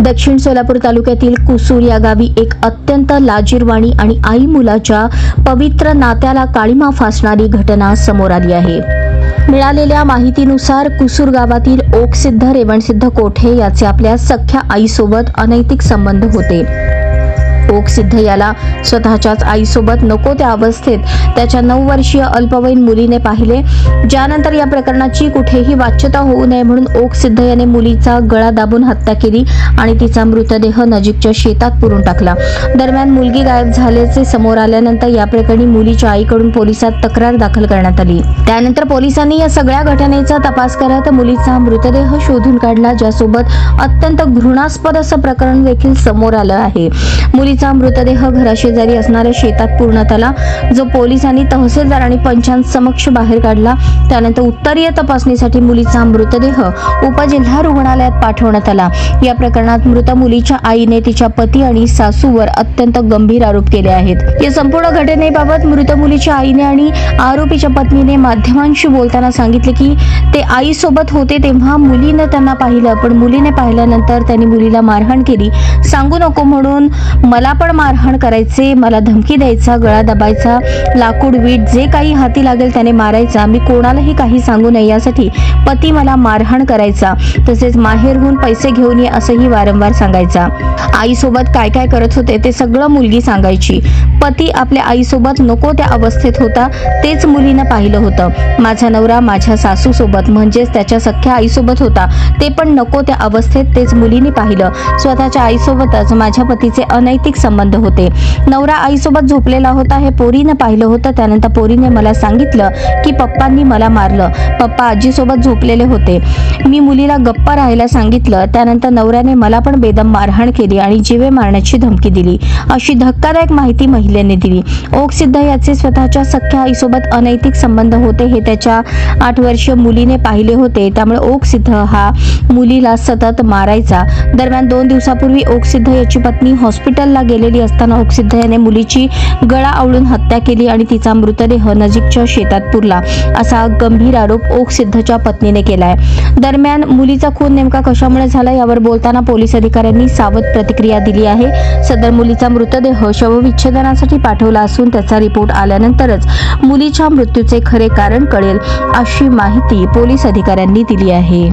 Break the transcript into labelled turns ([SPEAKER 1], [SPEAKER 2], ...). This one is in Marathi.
[SPEAKER 1] दक्षिण सोलापूर तालुक्यातील कुसूर या गावी एक अत्यंत लाजीरवाणी आणि आई मुलाच्या पवित्र नात्याला काळीमा फासणारी घटना समोर आली आहे. मिळालेल्या माहितीनुसार कुसूर गावातील ओकसिद्ध रेवणसिद्ध कोठे याचे आपल्या सख्या आईसोबत अनैतिक संबंध होते. ओकसिद्ध याला स्वतःच्याच आईसोबत नको त्या अवस्थेत. त्याच्या नऊ वर्षीय अल्पवयीन मुलीने पाहिले. ज्यानंतर या प्रकरणाची कुठेही वाच्यता होऊ नये म्हणून ओकसिद्ध याने मुलीचा गळा दाबून हत्या केली आणि तिचा मृतदेह नजीकच्या शेतात पुरून टाकला. दरम्यान मुलगी गायब झाल्याचे समोर आल्यानंतर या प्रकरणी मुलीच्या आईकडून पोलिसात तक्रार दाखल करण्यात आली. त्यानंतर पोलिसांनी या सगळ्या घटनेचा तपास करत मुलीचा मृतदेह शोधून काढला ज्यासोबत अत्यंत घृणास्पद असं प्रकरण देखील समोर आलं आहे. मुलीचा मृतदेह घराशेजारी असणाऱ्या शेतात पुरण्यात आला जो पोलिसांनी तहसीलदार आणि पंचांसमक्ष बाहेर काढला त्यानंतर उत्तरीय तपासणीसाठी मुलीचा मृतदेह उपजिल्हा रुग्णालयात पाठवण्यात आला. या प्रकरणात मृत मुलीच्या आईने तिच्या पती आणि सासूवर अत्यंत गंभीर आरोप केले आहेत. या संपूर्ण घटनेबाबत मृत मुलीच्या आईने आणि आरोपीच्या पत्नीने माध्यमांशी बोलताना सांगितले की ते आईसोबत होते तेव्हा मुलीने त्यांना पाहिलं पण मुलीने पाहिल्यानंतर त्यांनी मुलीला मारहाण केली. सांगू नको म्हणून मला पण मारहाण करायचे मला धमकी द्यायचा गळा दबायचा लाकूड वीट जे काही हाती लागेल त्याने मारायचा. मी कोणालाही काही सांगू नये यासाठी पती मला मारहाण करायचा. तसेच माहेरहून पैसे घेऊन ये असंही वारंवार सांगायचा. आईसोबत काय काय करत होते ते सगळं मुलगी सांगायची. पती आपल्या आईसोबत नको त्या अवस्थेत होता तेच मुलीनं पाहिलं होतं. माझा नवरा माझ्या सासू सोबत म्हणजेच त्याच्या सख्या आईसोबत होता. ते पण नको त्या अवस्थेत तेच मुलीने पाहिलं. स्वतःच्या आईसोबतच माझ्या पतीचे अनैतिक संबंध होते. नवरा आईसोबत झोपलेला होता हे पोरीनं पाहिलं होतं. त्यानंतर पोरीने मला सांगितलं की पप्पांनी मला मारलं. पप्पा आजीसोबत झोपलेले होते. मी मुलीला गप्पा राहायला सांगितलं. त्यानंतर नवऱ्याने मला पण बेदम मारहाण केली आणि जीवे मारण्याची धमकी दिली. अशी धक्कादायक माहिती महिलेने दिली. ओक सिद्ध याचे स्वतःच्या सख्या आईसोबत अनैतिक संबंध होते हे त्याच्या आठ वर्षीय मुलीने पाहिले होते. त्यामुळे ओक सिद्ध हा मुलीला सतत मारायचा. दरम्यान दोन दिवसापूर्वी ओक सिद्ध याची पत्नी हॉस्पिटलला गेलेली असताना ओक सिद्ध याने मुलीची गळा आवळून हत्या केली आणि तिचा मृतदेह नजीकच्या शेतात पुरला. असा गंभीर आरोप ओक सिद्धच्या पत्नीने केलाय. दरम्यान मुलीचा खून नेमका कशामुळे झाला यावर बोलताना पोलीस अधिकाऱ्यांनी सावध प्रतिक्रिया दिली आहे. सदर मुलीचा मृतदेह शवविच्छेदनासाठी पाठवला असून त्याचा रिपोर्ट आल्यानंतरच मुलीच्या मृत्यूचे खरे कारण कळेल अशी माहिती पोलीस अधिकाऱ्यांनी दिली आहे.